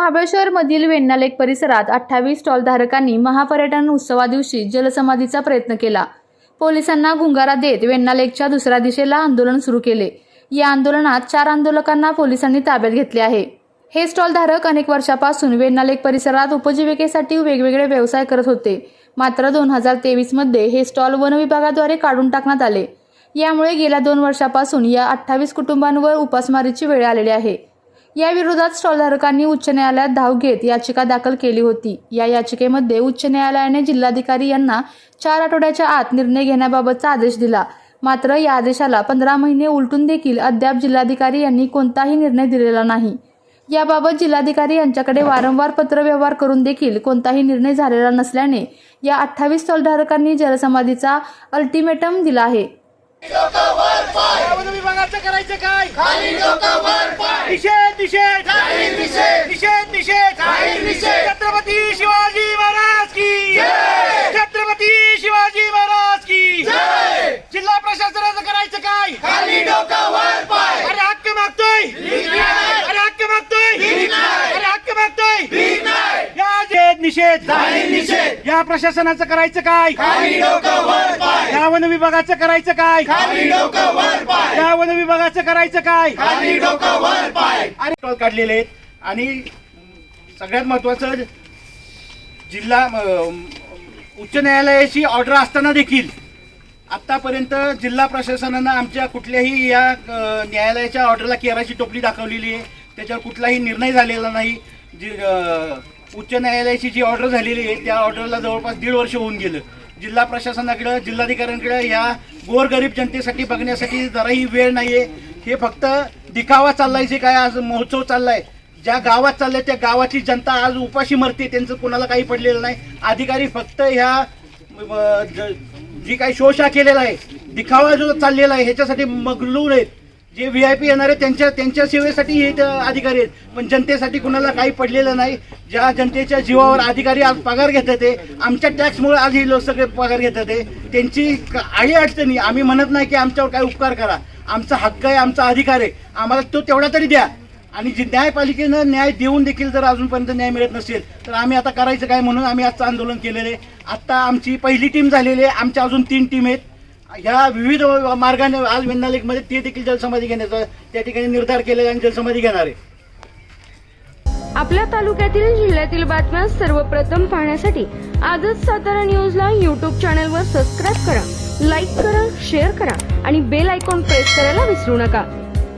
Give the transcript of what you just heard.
महाबळेश्वरमधील वेण्णा परिसरात अठ्ठावीस स्टॉलधारकांनी महापर्यटन उत्सवादिवशी जलसमाधीचा प्रयत्न केला. पोलिसांना गुंगारा देत वेण्णालेकच्या दुसऱ्या दिशेला आंदोलन सुरू केले. या आंदोलनात चार आंदोलकांना पोलिसांनी ताब्यात घेतले आहे. हे स्टॉलधारक अनेक वर्षापासून वेण्णालेक परिसरात उपजीविकेसाठी वेगवेगळे व्यवसाय करत होते. मात्र दोन हजार तेवीसमध्ये हे स्टॉल वन विभागाद्वारे काढून टाकण्यात आले. यामुळे गेल्या दोन वर्षापासून या अठ्ठावीस कुटुंबांवर उपासमारीची वेळ आलेली आहे. याविरोधात स्टॉलधारकांनी उच्च न्यायालयात धाव घेत याचिका दाखल केली होती. या याचिकेमध्ये उच्च न्यायालयाने जिल्हाधिकारी यांना चार आठवड्याच्या आत निर्णय घेण्याबाबतचा आदेश दिला. मात्र या आदेशाला पंधरा महिने उलटून देखील अद्याप जिल्हाधिकारी यांनी कोणताही निर्णय दिलेला नाही. याबाबत जिल्हाधिकारी यांच्याकडे वारंवार पत्रव्यवहार करून देखील कोणताही निर्णय झालेला नसल्याने या अठ्ठावीस स्टॉलधारकांनी जलसमाधीचा अल्टिमेटम दिला आहे. विभागाचं करायचं काय? खाली निषेध निषेध. निषेध. निषेध छत्रपती शिवाजी महाराज की. छत्रपती शिवाजी महाराज की. जिल्हा प्रशासनाचं करायचं काय? खाली अरे हक्क मागतोय. अरे हक्क मागतोय. अरे हक्क मागतोय. या निषेध. निषेध. या प्रशासनाचं करायचं काय? या वन विभागाचं करायचं काय? या वन विभागाचं करायचं काय? आणि स्टॉल काढलेले आहेत. आणि सगळ्यात महत्वाचं जिल्हा अं, उच्च न्यायालयाची ऑर्डर असताना देखील आतापर्यंत जिल्हा प्रशासनानं आमच्या कुठल्याही या अं, न्यायालयाच्या ऑर्डरला केराची टोपली दाखवलेली आहे. त्याच्यावर कुठलाही निर्णय झालेला नाही. जी अं, उच्च न्यायालयाची जी ऑर्डर झालेली आहे त्या ऑर्डरला जवळपास दीड वर्ष होऊन गेलं. जिल्हा प्रशासनाकडं जिल्हाधिकाऱ्यांकडे या गोरगरीब जनतेसाठी बघण्यासाठी जराही वेळ नाहीये. हे फक्त दिखावा चाललाय जे काय आज महोत्सव चाललाय. ज्या गावात चाललंय त्या गावाची जनता आज उपाशी मरते त्यांचं कोणाला काही पडलेलं नाही. अधिकारी फक्त ह्या ज- जी काही शोषा केलेला आहे दिखावा जो चाललेला आहे ह्याच्यासाठी मगलूर आहेत. जे व्ही आय पी येणार आहे त्यांच्या त्यांच्या सेवेसाठी हे अधिकारी आहेत. पण जनतेसाठी कुणाला काही पडलेलं नाही. ज्या जनतेच्या जीवावर अधिकारी आज पगार घेतात ते आमच्या टॅक्समुळे आज हे लोक सगळे पगार घेतात ते. त्यांची आई अडचणी आम्ही म्हणत नाही की आमच्यावर काय उपकार करा. आमचा हक्क आहे आमचा अधिकार आहे. आम्हाला तो तेवढा तरी द्या. आणि जी न्यायपालिकेनं न्याय देऊन देखील जर अजूनपर्यंत न्याय मिळत नसेल तर आम्ही आता करायचं काय म्हणून आम्ही आजचं आंदोलन केलेलं आहे. आत्ता आमची पहिली टीम झालेली आहे. आमच्या अजून तीन टीम आहेत. ह्या विविध मार्गाने आज वेण्णा लेकमध्ये ते देखील जलसमाधी घेण्याचा त्या ठिकाणी निर्धार केलेला आणि जलसमाधी घेणार आहे. आपल्या तालुक्यातील जिल्ह्यातील बातम्या सर्वप्रथम पाहण्यासाठी आजच सातारा न्यूजला यूट्यूब चॅनलवर सबस्क्राईब करा लाईक करा शेअर करा आणि बेल आयकॉन प्रेस करायला विसरू नका.